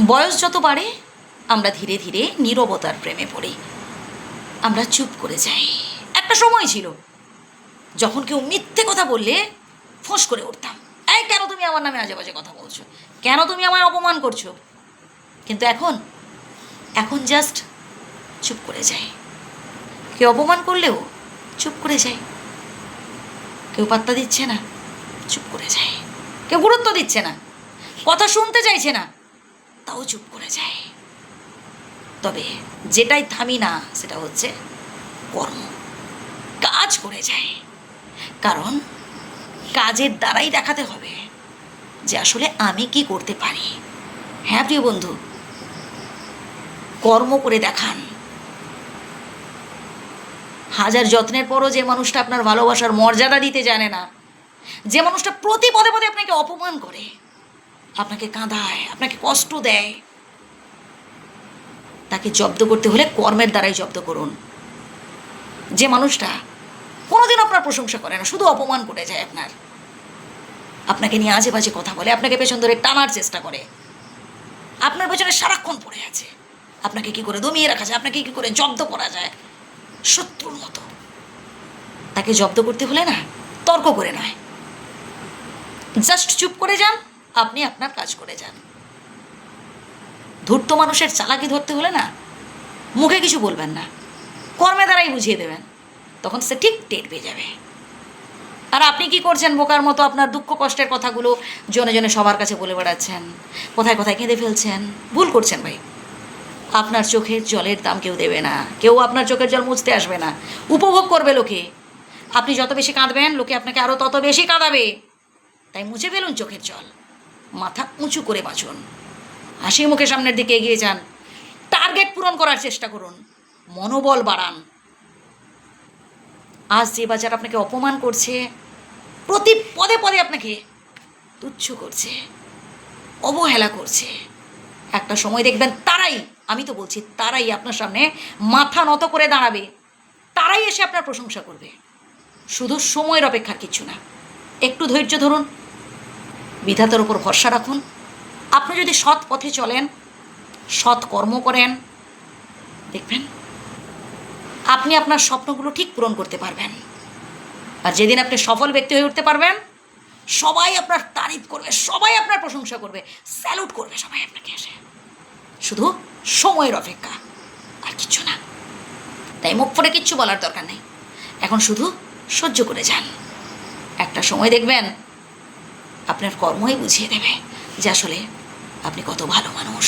বয়স যত বাড়ে, আমরা ধীরে ধীরে নীরবতার প্রেমে পড়ি। আমরা চুপ করে যাই। একটা সময় ছিল, যখন কেউ মিথ্যে কথা বললে ফোঁস করে উঠতাম। এই কেন তুমি আমার নামে আজে বাজে কথা বলছো? কেন তুমি আমায় অপমান করছ? কিন্তু এখন এখন জাস্ট চুপ করে যাই। কেউ অপমান করলেও চুপ করে যায় কেউ পাত্তা দিচ্ছে না, চুপ করে যায় কেউ গুরুত্ব দিচ্ছে না, কথা শুনতে চাইছে না তাও চুপ করে যায়। তবে যেটাই থামি না, সেটা হচ্ছে কর্ম। কাজ করে যায়। কারণ কাজের দ্বারাই দেখাতে হবে যে আসলে আমি কি করতে পারি। হ্যাঁ প্রিয় বন্ধু? কর্ম করে দেখান। হাজার যত্নের পরও যে মানুষটা আপনার ভালোবাসার মর্যাদা দিতে জানে না, যে মানুষটা প্রতি পদে পদে আপনাকে অপমান করে আপনাকে কাঁদায়, আপনাকে কষ্ট দেয়। তাকে জব্দ করতে হলে কর্মের দ্বারাই জব্দ করুন। যে মানুষটা কোনোদিন আপনার প্রশংসা করে না, শুধু অপমান করে যায় আপনার। আপনাকে নিয়ে আজে বাজে কথা বলে, আপনাকে পেছন ধরে টানার চেষ্টা করে। আপনার পেছনে সারাক্ষণ পড়ে আছে। আপনাকে কি করে দমিয়ে রাখা যায়, আপনাকে কি করে জব্দ করা যায়? শত্রুর মতো। তাকে জব্দ করতে হলে না, তর্ক করে নয়। জাস্ট চুপ করে যান। আপনি আপনার কাজ করে যান। ধূর্ত মানুষের চালাকি ধরতে হলে না মুখে কিছু বলবেন না, কর্মে দ্বারাই বুঝিয়ে দেবেন, তখন সে ঠিক টের পেয়ে যাবে। আর আপনি কি করছেন বোকার মতো আপনার দুঃখ কষ্টের কথাগুলো জনে জনে সবার কাছে বলে বেড়াচ্ছেন, কোথায় কোথায় কেঁদে ফেলছেন? ভুল করছেন ভাই। আপনার চোখের জলের দাম কেউ দেবে না, কেউ আপনার চোখের জল মুছতে আসবে না, উপভোগ করবে লোকে। আপনি যত বেশি কাঁদবেন, লোকে আপনাকে আরও তত বেশি কাঁদাবে। তাই মুছে ফেলুন চোখের জল। মাথা উঁচু করে বাঁচুন। হাসি মুখে সামনের দিকে এগিয়ে যান। টার্গেট পূরণ করার চেষ্টা করুন। মনোবল বাড়ান। আজ যে বাজার আপনাকে অপমান করছে, প্রতি পদে পদে আপনাকে তুচ্ছ করছে, অবহেলা করছে। একটা সময় দেখবেন তারাই, আমি তো বলছি তারাই আপনার সামনে মাথা নত করে দাঁড়াবে। তারাই এসে আপনার প্রশংসা করবে। শুধু সময়ের অপেক্ষা কিছু না। একটু ধৈর্য ধরুন। বিধাতার উপর ভরসা রাখুন। আপনি যদি সৎ পথে চলেন, সৎ কর্ম করেন, দেখবেন আপনি আপনার স্বপ্নগুলো ঠিক পূরণ করতে পারবেন। আর যেদিন আপনি সফল ব্যক্তি হয়ে উঠতে পারবেন, সবাই আপনার তারিফ করবে, সবাই আপনার প্রশংসা করবে, স্যালুট করবে সবাই আপনাকে এসে। শুধু সময়ের অপেক্ষা, আর কিচ্ছু না। তাই মুখ ফুটে কিচ্ছু বলার দরকার নেই। এখন শুধু সহ্য করে যান। একটা সময় দেখবেন আপনার কর্মই বুঝিয়ে দেবে যে আসলে আপনি কত ভালো মানুষ।